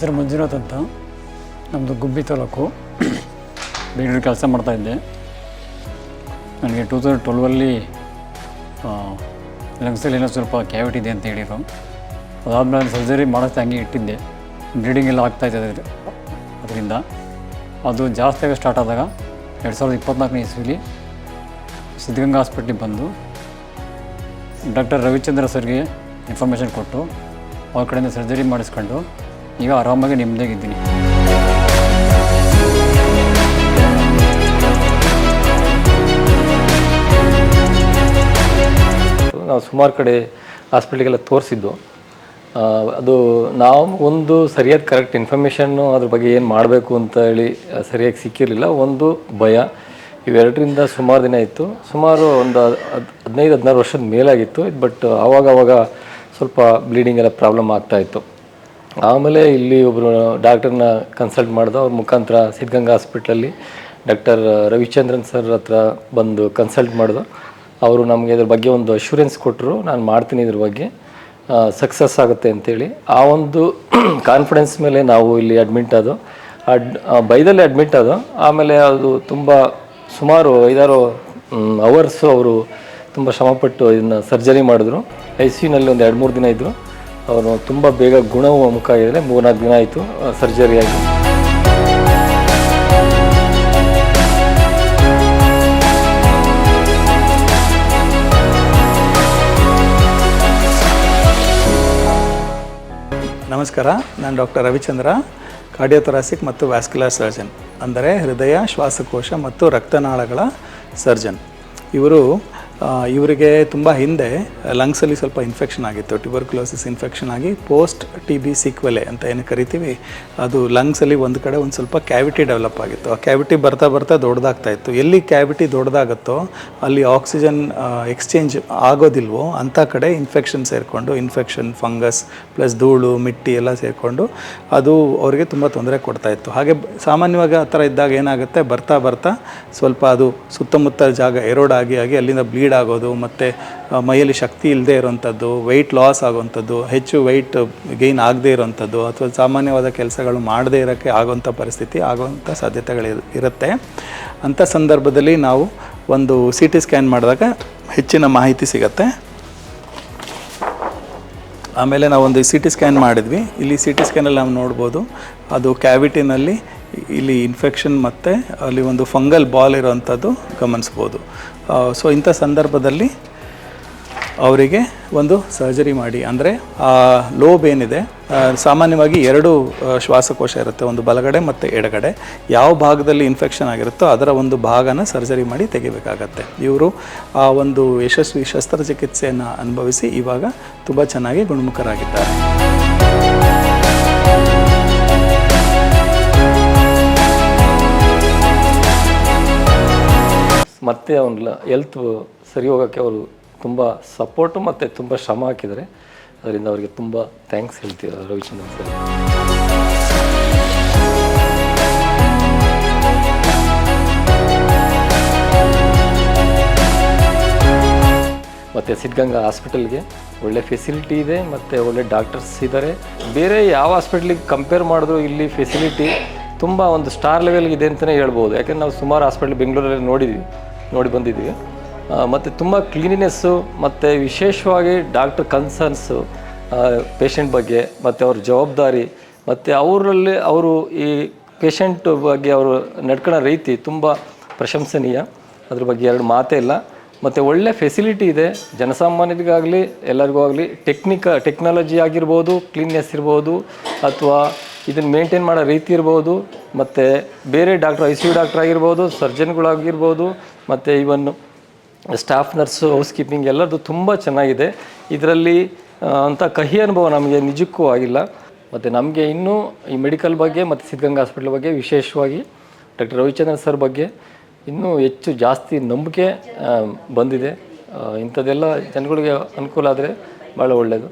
ಹೆಸರು ಮಂಜುನಾಥ್ ಅಂತ. ನಮ್ಮದು ಗುಬ್ಬಿ ತಾಲೂಕು. ಬೆಂಗಳೂರು ಕೆಲಸ ಮಾಡ್ತಾಯಿದ್ದೆ ನನಗೆ ಟೂ ತೌಸಂಡ್ ಟ್ವೆಲ್ವಲ್ಲಿ ಲಂಗ್ಸಲ್ಲಿ ಏನೋ ಸ್ವಲ್ಪ ಕ್ಯಾವಿಟಿ ಇದೆ ಅಂತ ಹೇಳಿರು ಅದಾದಮೇಲೆ ಸರ್ಜರಿ ಮಾಡೋಕ್ಕೆ ಹಂಗೆ ಇಟ್ಟಿದ್ದೆ. ಬ್ಲೀಡಿಂಗ್ ಎಲ್ಲ ಆಗ್ತಾಯಿದೆ ಅದರಿಂದ ಅದು ಜಾಸ್ತಿ ಆಗಿ ಸ್ಟಾರ್ಟ್ ಆದಾಗ ಎರಡು ಸಾವಿರದ ಇಪ್ಪತ್ನಾಲ್ಕನೇ ಇಸ್ವಿಲಿ ಸಿದ್ಧಗಂಗಾ ಹಾಸ್ಪಿಟ್ಲಿಗೆ ಬಂದು ಡಾಕ್ಟರ್ ರವಿಚಂದ್ರ ಸರ್ಗೆ ಇನ್ಫಾರ್ಮೇಷನ್ ಕೊಟ್ಟು ಅವ್ರ ಕಡೆಯಿಂದ ಸರ್ಜರಿ ಮಾಡಿಸ್ಕೊಂಡು ಈಗ ಆರಾಮಾಗಿ ಇದ್ದೀನಿ. ನಾವು ಸುಮಾರು ಕಡೆ ಹಾಸ್ಪಿಟ್ಲಿಗೆಲ್ಲ ತೋರಿಸಿದ್ದು. ಅದು ನಾವು ಒಂದು ಸರಿಯಾದ ಕರೆಕ್ಟ್ ಇನ್ಫಾರ್ಮೇಷನ್ನು ಅದ್ರ ಬಗ್ಗೆ ಏನು ಮಾಡಬೇಕು ಅಂತ ಹೇಳಿ ಸರಿಯಾಗಿ ಸಿಕ್ಕಿರಲಿಲ್ಲ. ಒಂದು ಭಯ. ಇವೆರಡರಿಂದ ಸುಮಾರು ದಿನ ಇತ್ತು. ಸುಮಾರು ಒಂದು ಹದ್- ಹದಿನೈದು ಹದಿನಾರು ವರ್ಷದ ಮೇಲಾಗಿತ್ತು. ಬಟ್ ಆವಾಗ ಆವಾಗ ಸ್ವಲ್ಪ ಬ್ಲೀಡಿಂಗ್ ಎಲ್ಲ ಪ್ರಾಬ್ಲಮ್ ಆಗ್ತಾ ಇತ್ತು. ಆಮೇಲೆ ಇಲ್ಲಿ ಒಬ್ಬರು ಡಾಕ್ಟರ್ನ ಕನ್ಸಲ್ಟ್ ಮಾಡಿದ ಅವ್ರ ಮುಖಾಂತರ ಸಿದ್ಧಗಂಗಾ ಹಾಸ್ಪಿಟ್ಲಲ್ಲಿ ಡಾಕ್ಟರ್ ರವಿಚಂದ್ರನ್ ಸರ್ ಹತ್ರ ಬಂದು ಕನ್ಸಲ್ಟ್ ಮಾಡಿದ್ರು ಅವರು ನಮಗೆ ಇದ್ರ ಬಗ್ಗೆ ಒಂದು ಅಶ್ಯೂರೆನ್ಸ್ ಕೊಟ್ಟರು ನಾನು ಮಾಡ್ತೀನಿ ಇದ್ರ ಬಗ್ಗೆ. ಸಕ್ಸಸ್ ಆಗುತ್ತೆ ಅಂತೇಳಿ. ಆ ಒಂದು ಕಾನ್ಫಿಡೆನ್ಸ್ ಮೇಲೆ ನಾವು ಇಲ್ಲಿ ಅಡ್ಮಿಟ್ ಆದೋ, ಅಡ್ ಬೈದಲ್ಲಿ ಅಡ್ಮಿಟ್ ಆದೋ, ಆಮೇಲೆ ಅದು ತುಂಬ ಸುಮಾರು ಐದಾರು ಅವರ್ಸು ಅವರು ತುಂಬ ಶ್ರಮಪಟ್ಟು ಇದನ್ನು ಸರ್ಜರಿ ಮಾಡಿದ್ರು. ಐ ಸಿ ಯುನಲ್ಲಿ ಒಂದು ಎರಡು ಮೂರು ದಿನ ಇದ್ದರು ಅವರು ತುಂಬ ಬೇಗ ಗುಣವು ಮುಖ ಆಗಿದ್ರೆ ಮೂರ್ನಾಲ್ಕು ದಿನ ಆಯಿತು ಸರ್ಜರಿ ಆಗಿ. ನಮಸ್ಕಾರ, ನಾನು ಡಾಕ್ಟರ್ ರವಿಚಂದ್ರ, ಕಾರ್ಡಿಯೋಥೊರಾಸಿಕ್ ಮತ್ತು ವ್ಯಾಸ್ಕ್ಯುಲರ್ ಸರ್ಜನ್, ಅಂದರೆ ಹೃದಯ, ಶ್ವಾಸಕೋಶ ಮತ್ತು ರಕ್ತನಾಳಗಳ ಸರ್ಜನ್. ಇವರು ಇವರಿಗೆ ತುಂಬ ಹಿಂದೆ ಲಂಗ್ಸಲ್ಲಿ ಸ್ವಲ್ಪ ಇನ್ಫೆಕ್ಷನ್ ಆಗಿತ್ತು ಟ್ಯೂಬರ್ಕ್ಯುಲೋಸಿಸ್ ಇನ್ಫೆಕ್ಷನ್ ಆಗಿ ಪೋಸ್ಟ್ ಟಿ ಬಿ ಸಿಕ್ವೆಲೆ ಅಂತ ಏನು ಕರಿತೀವಿ, ಅದು ಲಂಗ್ಸಲ್ಲಿ ಒಂದು ಕಡೆ ಒಂದು ಸ್ವಲ್ಪ ಕ್ಯಾವಿಟಿ ಡೆವಲಪ್ ಆಗಿತ್ತು. ಆ ಕ್ಯಾವಿಟಿ ಬರ್ತಾ ಬರ್ತಾ ದೊಡ್ಡದಾಗ್ತಾ ಇತ್ತು. ಎಲ್ಲಿ ಕ್ಯಾವಿಟಿ ದೊಡ್ಡದಾಗುತ್ತೋ, ಅಲ್ಲಿ ಆಕ್ಸಿಜನ್ ಎಕ್ಸ್ಚೇಂಜ್ ಆಗೋದಿಲ್ವೋ ಅಂಥ ಕಡೆ ಇನ್ಫೆಕ್ಷನ್ ಸೇರಿಕೊಂಡು ಇನ್ಫೆಕ್ಷನ್ ಫಂಗಸ್ ಪ್ಲಸ್ ಧೂಳು, ಮಿಟ್ಟಿ ಎಲ್ಲ ಸೇರಿಕೊಂಡು, ಅದು ಅವರಿಗೆ ತುಂಬ ತೊಂದರೆ ಕೊಡ್ತಾ ಇತ್ತು. ಹಾಗೆ ಸಾಮಾನ್ಯವಾಗಿ ಆ ಥರ ಇದ್ದಾಗ ಏನಾಗುತ್ತೆ, ಬರ್ತಾ ಬರ್ತಾ ಸ್ವಲ್ಪ ಅದು ಸುತ್ತಮುತ್ತ ಜಾಗ ಎರೋಡ್ ಆಗಿ ಆಗಿ ಅಲ್ಲಿಂದ ಬ್ಲೀಡ್ ಆಗೋದು ಮತ್ತು ಮೈಯಲ್ಲಿ ಶಕ್ತಿ ಇಲ್ಲದೆ ಇರೋವಂಥದ್ದು ವೆಯ್ಟ್ ಲಾಸ್ ಆಗೋವಂಥದ್ದು ಹೆಚ್ಚು ವೆಯ್ಟ್ ಗೈನ್ ಆಗದೇ ಇರೋವಂಥದ್ದು ಅಥವಾ ಸಾಮಾನ್ಯವಾದ ಕೆಲಸಗಳು ಮಾಡದೇ ಇರೋಕ್ಕೆ ಆಗುವಂಥ ಪರಿಸ್ಥಿತಿ ಆಗೋವಂಥ ಸಾಧ್ಯತೆಗಳು ಇರುತ್ತೆ ಅಂಥ ಸಂದರ್ಭದಲ್ಲಿ ನಾವು ಒಂದು ಸಿ ಟಿ ಸ್ಕ್ಯಾನ್ ಮಾಡಿದಾಗ ಹೆಚ್ಚಿನ ಮಾಹಿತಿ ಸಿಗತ್ತೆ ಆಮೇಲೆ ನಾವು ಒಂದು ಸಿ ಟಿ ಸ್ಕ್ಯಾನ್ ಮಾಡಿದ್ವಿ ಇಲ್ಲಿ ಸಿ ಟಿ ಸ್ಕ್ಯಾನಲ್ಲಿ ನಾವು ನೋಡ್ಬೋದು ಅದು ಕ್ಯಾವಿಟಿನಲ್ಲಿ ಇಲ್ಲಿ ಇನ್ಫೆಕ್ಷನ್ ಮತ್ತು ಅಲ್ಲಿ ಒಂದು ಫಂಗಲ್ ಬಾಲ್ ಇರೋವಂಥದ್ದು ಗಮನಿಸ್ಬೋದು. ಸೊ ಇಂಥ ಸಂದರ್ಭದಲ್ಲಿ ಅವರಿಗೆ ಒಂದು ಸರ್ಜರಿ ಮಾಡಿ. ಅಂದರೆ, ಆ ಲೋಬ್ ಏನಿದೆ ಸಾಮಾನ್ಯವಾಗಿ ಎರಡು ಶ್ವಾಸಕೋಶ ಇರುತ್ತೆ. ಒಂದು ಬಲಗಡೆ ಮತ್ತು ಎಡಗಡೆ. ಯಾವ ಭಾಗದಲ್ಲಿ ಇನ್ಫೆಕ್ಷನ್ ಆಗಿರುತ್ತೋ ಅದರ ಒಂದು ಭಾಗನ ಸರ್ಜರಿ ಮಾಡಿ ತೆಗಿಬೇಕಾಗತ್ತೆ. ಇವರು, ಆ, ಒಂದು ಯಶಸ್ವಿ ಶಸ್ತ್ರಚಿಕಿತ್ಸೆಯನ್ನು ಅನುಭವಿಸಿ ಇವಾಗ ತುಂಬ ಚೆನ್ನಾಗಿ ಗುಣಮುಖರಾಗಿದ್ದಾರೆ. ಮತ್ತೆ ಅವನ ಹೆಲ್ತ್ ಸರಿ ಹೋಗೋಕ್ಕೆ ಅವರು ತುಂಬ ಸಪೋರ್ಟು ಮತ್ತು ತುಂಬ ಶ್ರಮ ಹಾಕಿದ್ದಾರೆ. ಅದರಿಂದ ಅವರಿಗೆ ತುಂಬ ಥ್ಯಾಂಕ್ಸ್ ಹೇಳ್ತೀವಿ ರವಿಚಂದ್ರನ್ ಸರ್. ಮತ್ತು ಸಿದ್ಧಗಂಗಾ ಹಾಸ್ಪಿಟಲ್ಗೆ ಒಳ್ಳೆ ಫೆಸಿಲಿಟಿ ಇದೆ, ಮತ್ತು ಒಳ್ಳೆ ಡಾಕ್ಟರ್ಸ್ ಇದ್ದಾರೆ. ಬೇರೆ ಯಾವ ಹಾಸ್ಪಿಟ್ಲಿಗೆ ಕಂಪೇರ್ ಮಾಡಿದ್ರು ಇಲ್ಲಿ ಫೆಸಿಲಿಟಿ ತುಂಬ ಒಂದು ಸ್ಟಾರ್ ಲೆವೆಲ್ಗೆ ಇದೆ ಅಂತಲೇ ಹೇಳ್ಬೋದು. ಯಾಕೆಂದ್ರೆ ನಾವು ಸುಮಾರು ಹಾಸ್ಪಿಟ್ಲ್ ಬೆಂಗಳೂರಲ್ಲಿ ನೋಡಿದ್ವಿ. ನೋಡಿ ಬಂದಿದ್ದೀವಿ. ಮತ್ತು ತುಂಬ ಕ್ಲೀನಿನೆಸ್ಸು ಮತ್ತು ವಿಶೇಷವಾಗಿ ಡಾಕ್ಟರ್ ಕನ್ಸರ್ನ್ಸು ಪೇಷಂಟ್ ಬಗ್ಗೆ, ಮತ್ತು ಅವ್ರ ಜವಾಬ್ದಾರಿ, ಮತ್ತು ಅವರಲ್ಲಿ ಅವರು ಈ ಪೇಷಂಟ್ ಬಗ್ಗೆ ಅವರು ನಡ್ಕೊಳ್ಳೋ ರೀತಿ ತುಂಬ ಪ್ರಶಂಸನೀಯ. ಅದ್ರ ಬಗ್ಗೆ ಎರಡು ಮಾತೇ ಇಲ್ಲ. ಮತ್ತು ಒಳ್ಳೆ ಫೆಸಿಲಿಟಿ ಇದೆ. ಜನಸಾಮಾನ್ಯರಿಗಾಗಲಿ, ಎಲ್ಲರಿಗೂ ಆಗಲಿ ಟೆಕ್ನಿಕ ಟೆಕ್ನಾಲಜಿ ಆಗಿರ್ಬೋದು ಕ್ಲೀನ್ನೆಸ್ ಇರ್ಬೋದು, ಅಥವಾ ಇದನ್ನು ಮೇಂಟೈನ್ ಮಾಡೋ ರೀತಿ ಇರ್ಬೋದು, ಮತ್ತು ಬೇರೆ doctor I C U doctor ಆಗಿರ್ಬೋದು ಸರ್ಜನ್ಗಳಾಗಿರ್ಬೋದು ಮತ್ತು even staff nurse housekeeping ಎಲ್ಲರದು ತುಂಬ ಚೆನ್ನಾಗಿದೆ. ಇದರಲ್ಲಿ ಅಂಥ ಕಹಿ ಅನುಭವ ನಮಗೆ ನಿಜಕ್ಕೂ ಆಗಿಲ್ಲ. ಮತ್ತು ನಮಗೆ ಇನ್ನೂ ಈ ಮೆಡಿಕಲ್ ಬಗ್ಗೆ ಮತ್ತು ಸಿದ್ಧಗಂಗಾ ಹಾಸ್ಪಿಟ್ಲ್ ಬಗ್ಗೆ ವಿಶೇಷವಾಗಿ ಡಾಕ್ಟರ್ ರವಿಚಂದ್ರನ್ ಸರ್ ಬಗ್ಗೆ ಇನ್ನೂ ಹೆಚ್ಚು ಜಾಸ್ತಿ ನಂಬಿಕೆ ಬಂದಿದೆ. ಇಂಥದ್ದೆಲ್ಲ ಜನಗಳಿಗೆ ಅನುಕೂಲ ಆದರೆ ಭಾಳ ಒಳ್ಳೆಯದು